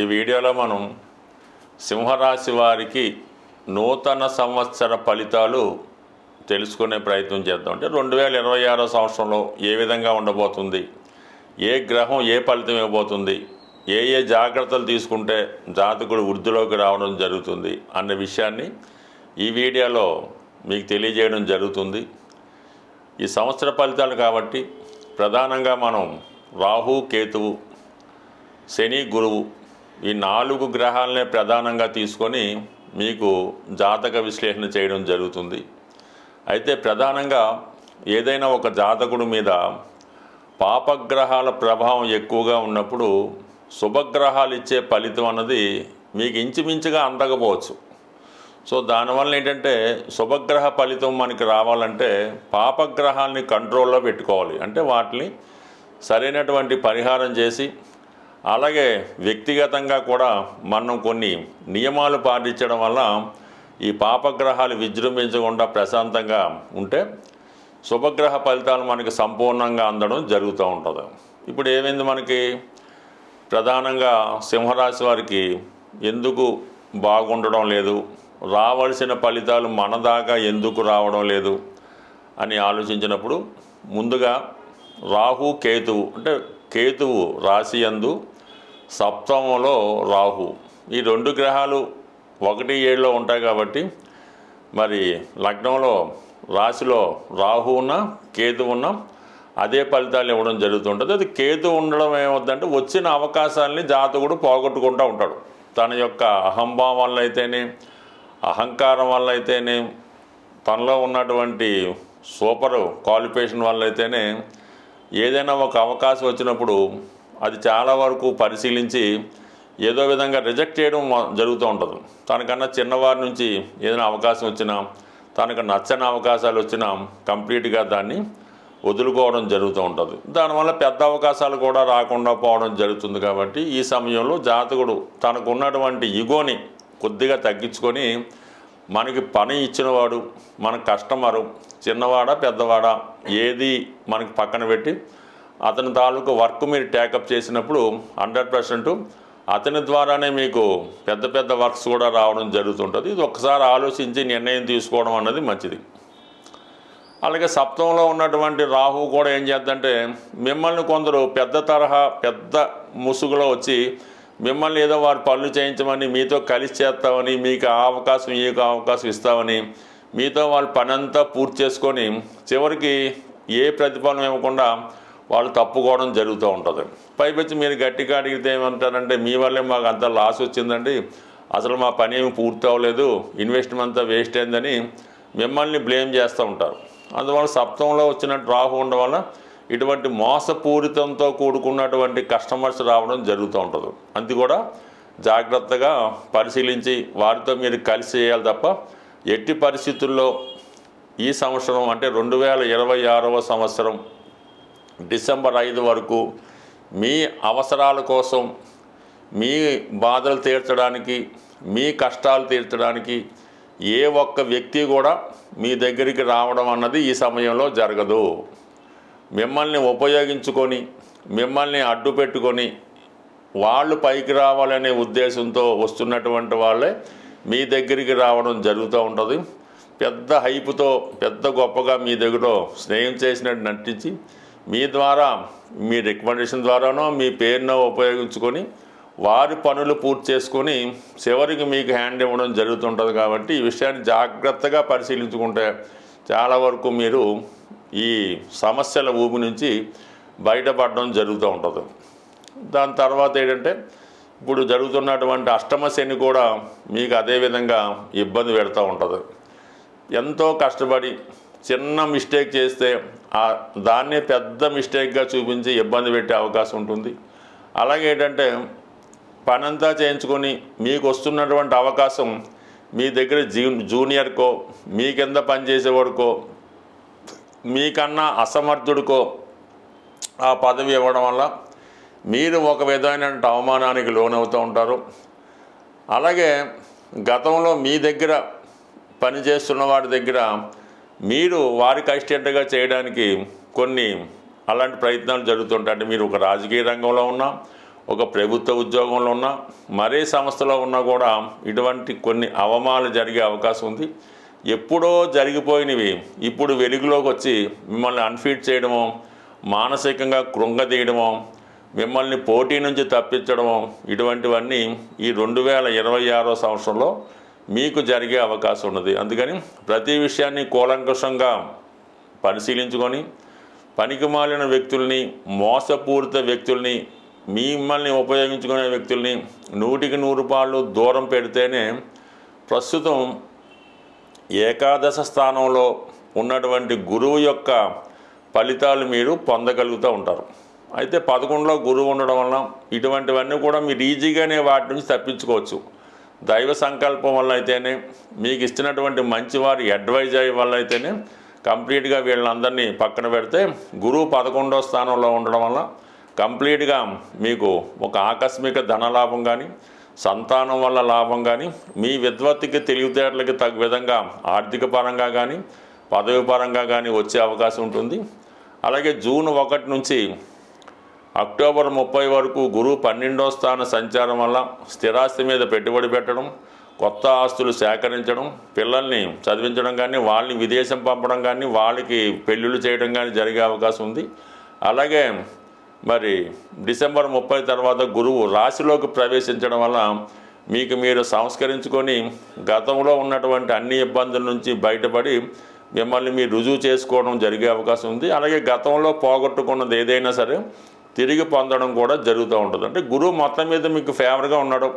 ఈ వీడియోలో మనం సింహరాశి వారికి నూతన సంవత్సర ఫలితాలు తెలుసుకునే ప్రయత్నం చేద్దాం. అంటే రెండు వేల ఇరవై ఆరో సంవత్సరంలో ఏ విధంగా ఉండబోతుంది? ఏ గ్రహం ఏ ఫలితం ఇవ్వబోతుంది? ఏ ఏ జాగ్రత్తలు తీసుకుంటే జాతకుడు వృద్ధిలోకి రావడం జరుగుతుంది అన్న విషయాన్ని ఈ వీడియోలో మీకు తెలియజేయడం జరుగుతుంది. ఈ సంవత్సర ఫలితాలు కాబట్టి ప్రధానంగా మనం రాహు కేతువు శని గురువు ఈ నాలుగు గ్రహాలనే ప్రధానంగా తీసుకొని మీకు జాతక విశ్లేషణ చేయడం జరుగుతుంది. అయితే ప్రధానంగా ఏదైనా ఒక జాతకుడి మీద పాపగ్రహాల ప్రభావం ఎక్కువగా ఉన్నప్పుడు శుభగ్రహాలు ఇచ్చే ఫలితం అన్నది మీకు ఇంచుమించుగా అందకపోవచ్చు. సో దానివల్ల ఏంటంటే శుభగ్రహ ఫలితం మనకి రావాలంటే పాపగ్రహాల్ని కంట్రోల్లో పెట్టుకోవాలి. అంటే వాటిని సరైనటువంటి పరిహారం చేసి అలాగే వ్యక్తిగతంగా కూడా మనం కొన్ని నియమాలు పాటించడం వల్ల ఈ పాపగ్రహాలు విజృంభించకుండా ప్రశాంతంగా ఉంటే శుభగ్రహ ఫలితాలు మనకి సంపూర్ణంగా అందడం జరుగుతూ ఉంటుంది. ఇప్పుడు ఏమైంది మనకి? ప్రధానంగా సింహరాశి వారికి ఎందుకు బాగుండడం లేదు? రావాల్సిన ఫలితాలు మన దాకా ఎందుకు రావడం లేదు? అని ఆలోచించినప్పుడు ముందుగా రాహు కేతువు అంటే కేతువు రాశి యందు సప్తమంలో రాహు. ఈ రెండు గ్రహాలు ఒకటి ఏడులో ఉంటాయి కాబట్టి మరి లగ్నంలో రాశిలో రాహు ఉన్న కేతు ఉన్న అదే ఫలితాలు ఇవ్వడం జరుగుతుంటుంది. అది కేతు ఉండడం ఏమవుతుందంటే వచ్చిన అవకాశాలని జాతకుడు పోగొట్టుకుంటూ ఉంటాడు. తన యొక్క అహంభావం వల్ల అయితేనే అహంకారం వల్ల అయితేనే తనలో ఉన్నటువంటి సూపర్ క్వాలిఫికేషన్ వల్ల అయితేనే ఏదైనా ఒక అవకాశం వచ్చినప్పుడు అది చాలా వరకు పరిశీలించి ఏదో విధంగా రిజెక్ట్ చేయడం జరుగుతూ ఉంటుంది. తనకన్నా చిన్నవారి నుంచి ఏదైనా అవకాశం వచ్చినా తనకు నచ్చని అవకాశాలు వచ్చినా కంప్లీట్గా దాన్ని వదులుకోవడం జరుగుతూ ఉంటుంది. దానివల్ల పెద్ద అవకాశాలు కూడా రాకుండా పోవడం జరుగుతుంది కాబట్టి ఈ సమయంలో జాతకుడు తనకు ఉన్నటువంటి ఇగోని కొద్దిగా తగ్గించుకొని మనకి పని ఇచ్చినవాడు మన కస్టమరు చిన్నవాడా పెద్దవాడా ఏది మనకి పక్కన పెట్టి అతని తాలూకు వర్క్ మీరు ట్యాకప్ చేసినప్పుడు హండ్రెడ్ పర్సెంట్ అతని ద్వారానే మీకు పెద్ద పెద్ద వర్క్స్ కూడా రావడం జరుగుతుంటుంది. ఇది ఒక్కసారి ఆలోచించి నిర్ణయం తీసుకోవడం అన్నది మంచిది. అలాగే సప్తంలో ఉన్నటువంటి రాహు కూడా ఏం చేద్దంటే మిమ్మల్ని కొందరు పెద్ద తరహా పెద్ద ముసుగులో వచ్చి మిమ్మల్ని ఏదో వారి పనులు చేయించమని మీతో కలిసి చేస్తామని మీకు ఆ అవకాశం ఈ అవకాశం ఇస్తామని మీతో వాళ్ళ పనంతా పూర్తి చేసుకొని చివరికి ఏ ప్రతిఫలం ఇవ్వకుండా వాళ్ళు తప్పుకోవడం జరుగుతూ ఉంటుంది. పైపెచ్చి మీరు గట్టిగా అడిగితే ఏమంటారంటే మీ వల్లే మాకు అంత లాస్ వచ్చిందండి. అసలు మా పని ఏమి పూర్తి అవ్వలేదు. ఇన్వెస్ట్మెంట్ అంతా వేస్ట్ అయిందని మిమ్మల్ని బ్లేమ్ చేస్తూ ఉంటారు. అందువల్ల సప్తంలో వచ్చినట్టు రాహు ఉండడం వల్ల ఇటువంటి మోసపూరితంతో కూడుకున్నటువంటి కస్టమర్స్ రావడం జరుగుతూ ఉంటుంది. అది కూడా జాగ్రత్తగా పరిశీలించి వారితో మీరు కలిసి చేయాలి తప్ప ఎట్టి పరిస్థితుల్లో ఈ సంవత్సరం అంటే రెండు వేల ఇరవై ఆరవ సంవత్సరం డిసెంబర్ ఐదు వరకు మీ అవసరాల కోసం మీ బాధలు తీర్చడానికి మీ కష్టాలు తీర్చడానికి ఏ ఒక్క వ్యక్తి కూడా మీ దగ్గరికి రావడం అన్నది ఈ సమయంలో జరగదు. మిమ్మల్ని ఉపయోగించుకొని మిమ్మల్ని అడ్డు పెట్టుకొని వాళ్ళు పైకి రావాలనే ఉద్దేశంతో వస్తున్నటువంటి వాళ్ళే మీ దగ్గరికి రావడం జరుగుతూ ఉంటుంది. పెద్ద హైపుతో పెద్ద గొప్పగా మీ దగ్గర స్నేహం చేసినట్టు నటించి మీ ద్వారా మీ రికమెండేషన్ ద్వారానో మీ పేరునో ఉపయోగించుకొని వారి పనులు పూర్తి చేసుకొని చివరికి మీకు హ్యాండ్ ఇవ్వడం జరుగుతుంటుంది కాబట్టి ఈ విషయాన్ని జాగ్రత్తగా పరిశీలించుకుంటే చాలా వరకు మీరు ఈ సమస్యల ఊపి నుంచి బయటపడడం జరుగుతూ ఉంటుంది. దాని తర్వాత ఏంటంటే ఇప్పుడు జరుగుతున్నటువంటి అష్టమ శని కూడా మీకు అదే విధంగా ఇబ్బంది పెడతా ఉంటుంది. ఎంతో కష్టపడి చిన్న మిస్టేక్ చేస్తే ఆ దాన్ని పెద్ద మిస్టేక్గా చూపించి ఇబ్బంది పెట్టే అవకాశం ఉంటుంది. అలాగే ఏంటంటే పనంతా చేయించుకొని మీకు వస్తున్నటువంటి అవకాశం మీ దగ్గర జూ జూనియర్కో మీ కింద పనిచేసేవాడికో మీకన్నా అసమర్థుడికో ఆ పదవి ఇవ్వడం వల్ల మీరు ఒక విధమైన అవమానానికి లోనవుతూ ఉంటారు. అలాగే గతంలో మీ దగ్గర పనిచేస్తున్న వాడి దగ్గర మీరు వారికి అసిస్టెంట్గా చేయడానికి కొన్ని అలాంటి ప్రయత్నాలు జరుగుతుంటాయి. అంటే మీరు ఒక రాజకీయ రంగంలో ఉన్నా ఒక ప్రభుత్వ ఉద్యోగంలో ఉన్నా మరే సంస్థలో ఉన్నా కూడా ఇటువంటి కొన్ని అవమానాలు జరిగే అవకాశం ఉంది. ఎప్పుడో జరిగిపోయినవి ఇప్పుడు వెలుగులోకి వచ్చి మిమ్మల్ని అన్ఫీట్ చేయడమో మానసికంగా కృంగదీయడమో మిమ్మల్ని పోటీ నుంచి తప్పించడమో ఇటువంటివన్నీ ఈ రెండు వేల ఇరవై ఆరో సంవత్సరంలో మీకు జరిగే అవకాశం ఉన్నది. అందుకని ప్రతి విషయాన్ని కూలంకషంగా పరిశీలించుకొని పనికిమాలిన వ్యక్తుల్ని మోసపూరిత వ్యక్తుల్ని మిమ్మల్ని ఉపయోగించుకునే వ్యక్తుల్ని నూటికి నూరు పాళ్ళు దూరం పెడితేనే ప్రస్తుతం ఏకాదశ స్థానంలో ఉన్నటువంటి గురువు యొక్క ఫలితాలు మీరు పొందగలుగుతూ ఉంటారు. అయితే పదకొండులో గురువు ఉండడం వలన ఇటువంటివన్నీ కూడా మీరు ఈజీగానే వాటి నుంచి తప్పించుకోవచ్చు. దైవ సంకల్పం వల్ల అయితేనే మీకు ఇచ్చినటువంటి మంచివారి అడ్వైజ్ అయ్యే వల్ల అయితేనే కంప్లీట్గా వీళ్ళందరినీ పక్కన పెడితే గురువు పదకొండో స్థానంలో ఉండడం వల్ల కంప్లీట్గా మీకు ఒక ఆకస్మిక ధనలాభం కానీ సంతానం వల్ల లాభం కానీ మీ విద్వత్తికి తెలివితేటలకి తగ్గ విధంగా ఆర్థిక పరంగా కానీ పదవి పరంగా కానీ వచ్చే అవకాశం ఉంటుంది. అలాగే జూన్ ఒకటి నుంచి అక్టోబర్ ముప్పై వరకు గురువు పన్నెండో స్థాన సంచారం వల్ల స్థిరాస్తి మీద పెట్టుబడి పెట్టడం కొత్త ఆస్తులు సేకరించడం పిల్లల్ని చదివించడం కానీ వాళ్ళని విదేశం పంపడం కానీ వాళ్ళకి పెళ్ళిళ్ళు చేయడం కానీ జరిగే అవకాశం ఉంది. అలాగే మరి డిసెంబర్ ముప్పై తర్వాత గురువు రాశిలోకి ప్రవేశించడం వల్ల మీకు మీరు సంస్కరించుకొని గతంలో ఉన్నటువంటి అన్ని ఇబ్బందుల నుంచి బయటపడి మిమ్మల్ని మీరు రుజువు చేసుకోవడం జరిగే అవకాశం ఉంది. అలాగే గతంలో పోగొట్టుకున్నది ఏదైనా సరే తిరిగి పొందడం కూడా జరుగుతూ ఉంటుంది. అంటే గురువు మొత్తం మీద మీకు ఫేవర్గా ఉన్నాడు.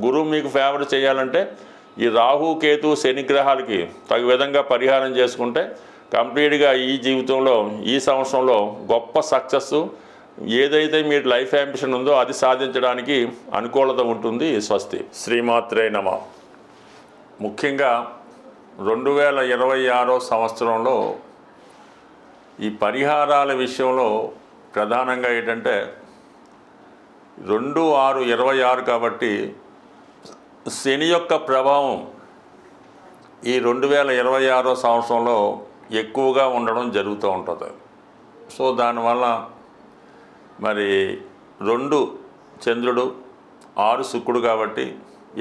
గురువు మీకు ఫేవర్ చేయాలంటే ఈ రాహు కేతు శని గ్రహాలకి తగు విధంగా పరిహారం చేసుకుంటే కంప్లీట్గా ఈ జీవితంలో ఈ సంవత్సరంలో గొప్ప సక్సెస్ ఏదైతే మీరు లైఫ్ అంబిషన్ ఉందో అది సాధించడానికి అనుకూలత ఉంటుంది స్వస్తి. శ్రీమాత్రే నమ. ముఖ్యంగా రెండు వేల ఇరవై ఆరో సంవత్సరంలో ఈ పరిహారాల విషయంలో ప్రధానంగా ఏంటంటే రెండు ఆరు ఇరవై ఆరు కాబట్టి శని యొక్క ప్రభావం ఈ రెండు వేల ఇరవై ఆరో సంవత్సరంలో ఎక్కువగా ఉండడం జరుగుతూ ఉంటుంది. సో దానివల్ల మరి రెండు చంద్రుడు ఆరు శుక్రుడు కాబట్టి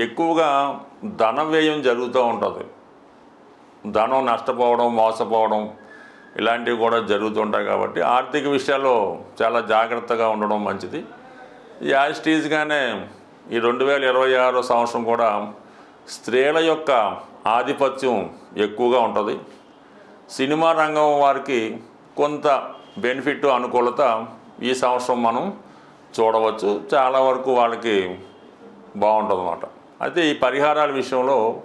ఎక్కువగా ధన వ్యయం జరుగుతూ ఉంటుంది. ధనం నష్టపోవడం మోసపోవడం ఇలాంటివి కూడా జరుగుతుంటాయి కాబట్టి ఆర్థిక విషయాల్లో చాలా జాగ్రత్తగా ఉండడం మంచిది. యాజిటీజ్గానే ఈ రెండు వేల ఇరవై ఆరో సంవత్సరం కూడా స్త్రీల యొక్క ఆధిపత్యం ఎక్కువగా ఉంటుంది. సినిమా రంగం వారికి కొంత బెనిఫిట్ అనుకూలత ఈ సంవత్సరం మనం చూడవచ్చు. చాలా వరకు వాళ్ళకి బాగుంటుంది అన్నమాట అయితే ఈ పరిహారాల విషయంలో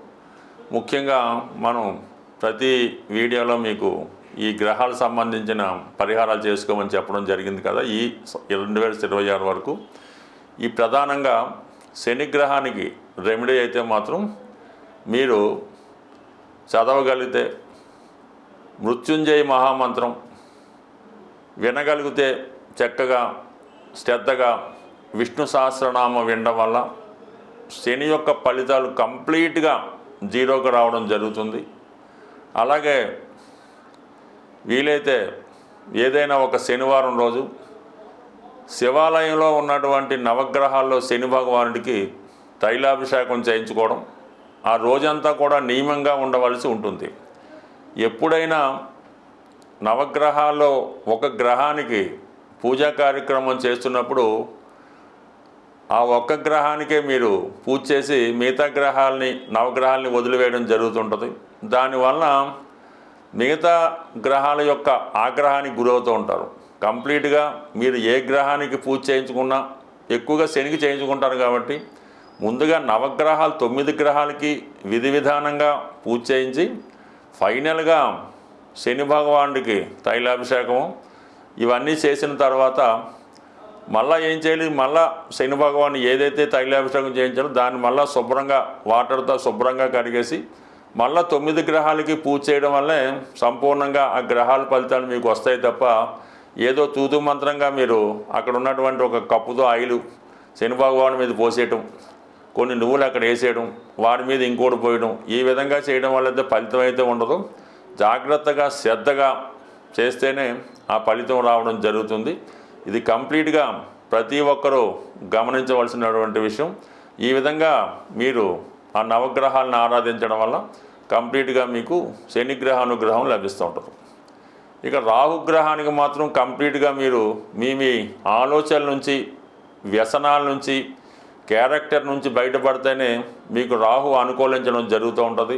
ముఖ్యంగా మనం ప్రతి వీడియోలో మీకు ఈ గ్రహాలకు సంబంధించిన పరిహారాలు చేసుకోమని చెప్పడం జరిగింది కదా ఈ రెండు వేల ఇరవై ఆరు వరకు. ఈ ప్రధానంగా శని గ్రహానికి రెమెడీ అయితే మాత్రం మీరు చదవగలిగితే మృత్యుంజయ మహామంత్రం వినగలిగితే చక్కగా శ్రద్ధగా విష్ణు సహస్రనామం వినడం వల్ల శని యొక్క ఫలితాలు కంప్లీట్గా జీరోకు రావడం జరుగుతుంది. అలాగే వీలైతే ఏదైనా ఒక శనివారం రోజు శివాలయంలో ఉన్నటువంటి నవగ్రహాల్లో శని భగవానుడికి తైలాభిషేకం చేయించుకోవడం ఆ రోజంతా కూడా నియమంగా ఉండవలసి ఉంటుంది. ఎప్పుడైనా నవగ్రహాల్లో ఒక గ్రహానికి పూజా కార్యక్రమం చేస్తున్నప్పుడు ఆ ఒక్క గ్రహానికే మీరు పూజ చేసి మిగతా గ్రహాలని నవగ్రహాలని వదిలివేయడం జరుగుతుంటుంది. దానివల్ల మిగతా గ్రహాల యొక్క ఆగ్రహానికి గురవుతూ ఉంటారు. కంప్లీట్గా మీరు ఏ గ్రహానికి పూజ చేయించుకున్నా ఎక్కువగా శనికి చేయించుకుంటారు కాబట్టి ముందుగా నవగ్రహాలు తొమ్మిది గ్రహాలకి విధి విధానంగా పూజ చేయించి ఫైనల్గా శని భగవానుడికి తైలాభిషేకము ఇవన్నీ చేసిన తర్వాత మళ్ళీ ఏం చేయాలి? మళ్ళా శని భగవాన్ ఏదైతే తైలాభిషేకం చేయించాలో దాన్ని మళ్ళీ శుభ్రంగా వాటర్తో శుభ్రంగా కడిగేసి మళ్ళీ తొమ్మిది గ్రహాలకి పూజ చేయడం వల్లే సంపూర్ణంగా ఆ గ్రహాల ఫలితాలు మీకు వస్తాయి తప్ప ఏదో తూతు మంత్రంగా మీరు అక్కడ ఉన్నటువంటి ఒక కప్పుతో ఆయిల్ శని భగవాన్ మీద పోసేయటం కొన్ని నువ్వులు అక్కడ వేసేయడం వాడి మీద ఇంకోటి పోయడం ఈ విధంగా చేయడం వల్ల అయితే ఫలితం అయితే ఉండదు. జాగ్రత్తగా శ్రద్ధగా చేస్తేనే ఆ ఫలితం రావడం జరుగుతుంది. ఇది కంప్లీట్గా ప్రతి ఒక్కరూ గమనించవలసినటువంటి విషయం. ఈ విధంగా మీరు ఆ నవగ్రహాలను ఆరాధించడం వల్ల కంప్లీట్గా మీకు శనిగ్రహ అనుగ్రహం లభిస్తూ ఉంటుంది. ఇక రాహుగ్రహానికి మాత్రం కంప్లీట్గా మీరు మీ మీ ఆలోచనల నుంచి వ్యసనాల నుంచి క్యారెక్టర్ నుంచి బయటపడితేనే మీకు రాహు అనుకూలించడం జరుగుతూ ఉంటుంది.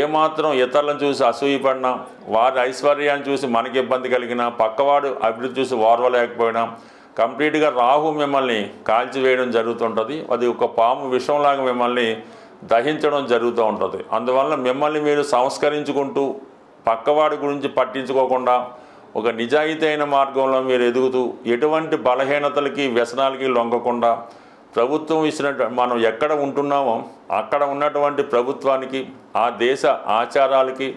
ఏమాత్రం ఇతరులను చూసి అసూయపడినా వారి ఐశ్వర్యాన్ని చూసి మనకి ఇబ్బంది కలిగినా పక్కవాడు అభివృద్ధి చూసి ఓర్వలేకపోయినా కంప్లీట్గా రాహు మిమ్మల్ని కాల్చివేయడం జరుగుతుంటుంది అది ఒక పాము విషంలాగా మిమ్మల్ని దహించడం జరుగుతూ ఉంటుంది. అందువలన మిమ్మల్ని మీరు సంస్కరించుకుంటూ పక్కవాడి గురించి పట్టించుకోకుండా ఒక నిజాయితీ అయిన మార్గంలో మీరు ఎదుగుతూ ఎటువంటి బలహీనతలకి వ్యసనాలకి లొంగకుండా ప్రభుత్వం ఇచ్చినట్టు మనం ఎక్కడ ఉంటున్నామో అక్కడ ఉన్నటువంటి ప్రభుత్వానికి ఆ దేశ ఆచారాలకి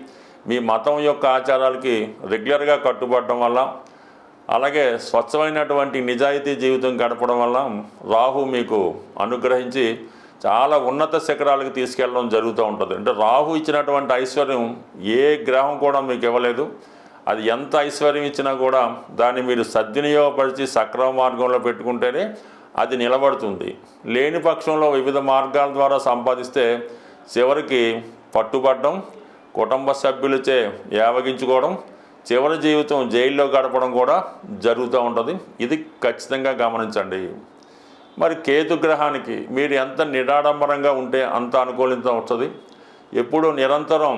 మీ మతం యొక్క ఆచారాలకి రెగ్యులర్గా కట్టుబడడం వల్ల అలాగే స్వచ్ఛమైనటువంటి నిజాయితీ జీవితం గడపడం వల్ల రాహు మీకు అనుగ్రహించి చాలా ఉన్నత శిఖరాలకు తీసుకెళ్ళడం జరుగుతూ ఉంటుంది. అంటే రాహు ఇచ్చినటువంటి ఐశ్వర్యం ఏ గ్రహం కూడా మీకు ఇవ్వలేదు. అది ఎంత ఐశ్వర్యం ఇచ్చినా కూడా దాన్ని మీరు సద్వినియోగపరిచి సక్రమ మార్గంలో పెట్టుకుంటేనే అది నిలబడుతుంది. లేని పక్షంలో వివిధ మార్గాల ద్వారా సంపాదిస్తే చివరికి పట్టుబడడం కుటుంబ సభ్యులచే యావగించుకోవడం చివరి జీవితం జైల్లో గడపడం కూడా జరుగుతూ ఉంటుంది. ఇది ఖచ్చితంగా గమనించండి. మరి కేతు గ్రహానికి మీరు ఎంత నిడాడంబరంగా ఉంటే అంత అనుకూలితం వస్తుంది. ఎప్పుడూ నిరంతరం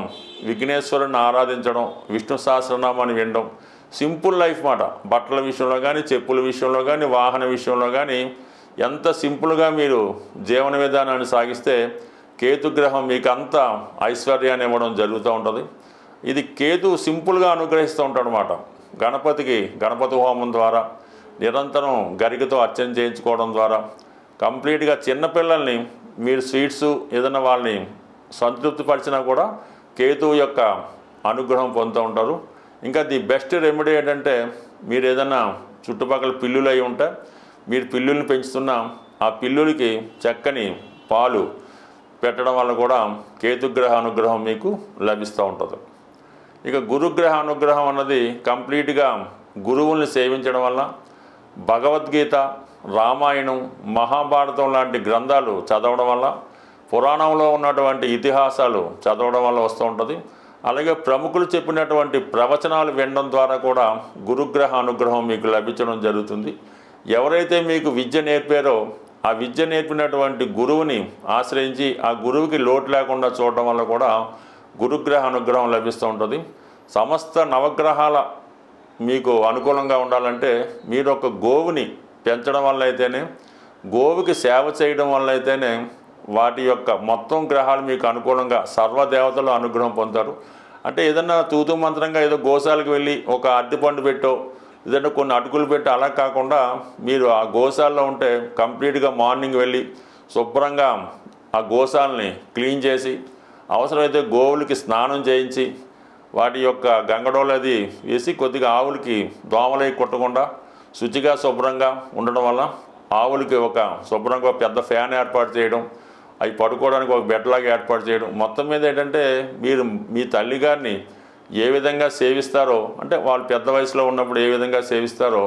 విఘ్నేశ్వరుని ఆరాధించడం విష్ణు సహస్రనామాన్ని వినడం సింపుల్ లైఫ్ మాట. బట్టల విషయంలో కానీ చెప్పుల విషయంలో కానీ వాహన విషయంలో కానీ ఎంత సింపుల్గా మీరు జీవన విధానాన్ని సాగిస్తే కేతు గ్రహం మీకు అంత ఐశ్వర్యాన్ని ఇవ్వడం జరుగుతూ ఉంటుంది. ఇది కేతు సింపుల్గా అనుగ్రహిస్తూ ఉంటాడు అనమాట గణపతికి గణపతి హోమం ద్వారా నిరంతరం గరికతో అర్చన చేయించుకోవడం ద్వారా కంప్లీట్గా చిన్నపిల్లల్ని మీరు స్వీట్స్ ఏదైనా వాళ్ళని సంతృప్తిపరిచినా కూడా కేతువు యొక్క అనుగ్రహం పొందుతూ ఉంటారు. ఇంకా ది బెస్ట్ రెమెడీ ఏంటంటే మీరు ఏదైనా చుట్టుపక్కల పిల్లులు అయి ఉంటే మీరు పిల్లుల్ని పెంచుతున్న ఆ పిల్లులకి చక్కని పాలు పెట్టడం వల్ల కూడా కేతుగ్రహ అనుగ్రహం మీకు లభిస్తూ ఉంటుంది. ఇక గురుగ్రహ అనుగ్రహం అన్నది కంప్లీట్గా గురువుల్ని సేవించడం వల్ల భగవద్గీత రామాయణం మహాభారతం లాంటి గ్రంథాలు చదవడం వల్ల పురాణంలో ఉన్నటువంటి ఇతిహాసాలు చదవడం వల్ల వస్తూ ఉంటుంది. అలాగే ప్రముఖులు చెప్పినటువంటి ప్రవచనాలు వినడం ద్వారా కూడా గురుగ్రహ అనుగ్రహం మీకు లభించడం జరుగుతుంది. ఎవరైతే మీకు విద్య నేర్పారో ఆ విద్య నేర్పినటువంటి గురువుని ఆశ్రయించి ఆ గురువుకి లోటు లేకుండా చూడడం వల్ల కూడా గురుగ్రహ అనుగ్రహం లభిస్తూ ఉంటుంది. సమస్త నవగ్రహాల మీకు అనుకూలంగా ఉండాలంటే మీరు ఒక గోవుని పెంచడం వల్ల అయితేనే గోవుకి సేవ చేయడం వల్ల అయితేనే వాటి యొక్క మొత్తం గ్రహాలు మీకు అనుకూలంగా సర్వదేవతలు అనుగ్రహం పొందుతారు. అంటే ఏదన్నా తూతు మంత్రంగా ఏదో గోశాలకు వెళ్ళి ఒక అరటిపండు పెట్టో ఏదైనా కొన్ని అటుకులు పెట్టి అలా కాకుండా మీరు ఆ గోశాలలో ఉంటే కంప్లీట్గా మార్నింగ్ వెళ్ళి శుభ్రంగా ఆ గోశాలని క్లీన్ చేసి అవసరమైతే గోవులకి స్నానం చేయించి వాటి యొక్క గంగడోలు అది వేసి కొద్దిగా ఆవులకి దోమలై కొట్టకుండా శుచిగా శుభ్రంగా ఉండడం వల్ల ఆవులకి ఒక శుభ్రంగా పెద్ద ఫ్యాన్ ఏర్పాటు చేయడం అవి పడుకోవడానికి ఒక బెడ్లాగా ఏర్పాటు చేయడం. మొత్తం మీద ఏంటంటే మీరు మీ తల్లిగారిని ఏ విధంగా సేవిస్తారో అంటే వాళ్ళు పెద్ద వయసులో ఉన్నప్పుడు ఏ విధంగా సేవిస్తారో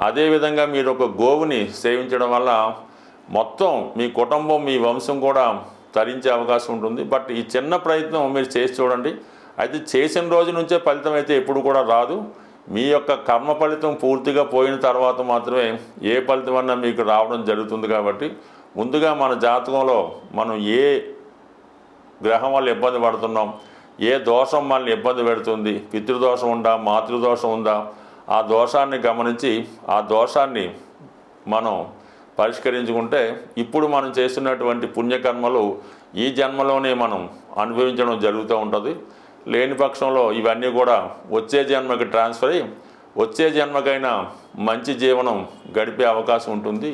అదే విధంగా మీరు ఒక గోవుని సేవించడం వల్ల మొత్తం మీ కుటుంబం మీ వంశం కూడా తరించే అవకాశం ఉంటుంది. బట్ ఈ చిన్న ప్రయత్నం మీరు చేసి చూడండి. అయితే చేసిన రోజు నుంచే ఫలితం అయితే ఎప్పుడు కూడా రాదు. మీ యొక్క కర్మ ఫలితం పూర్తిగా పోయిన తర్వాత మాత్రమే ఏ ఫలితం అన్నా మీకు రావడం జరుగుతుంది కాబట్టి ముందుగా మన జాతకంలో మనం ఏ గ్రహం వల్ల ఇబ్బంది పడుతున్నాం ఏ దోషం మనల్ని ఇబ్బంది పెడుతుంది పితృదోషం ఉందా మాతృదోషం ఉందా ఆ దోషాన్ని గమనించి ఆ దోషాన్ని మనం పరిష్కరించుకుంటే ఇప్పుడు మనం చేస్తున్నటువంటి పుణ్యకర్మలు ఈ జన్మలోనే మనం అనుభవించడం జరుగుతూ ఉంటుంది. లేని పక్షంలో ఇవన్నీ కూడా వచ్చే జన్మకి ట్రాన్స్ఫర్ అయ్యి వచ్చే జన్మకైనా మంచి జీవనం గడిపే అవకాశం ఉంటుంది.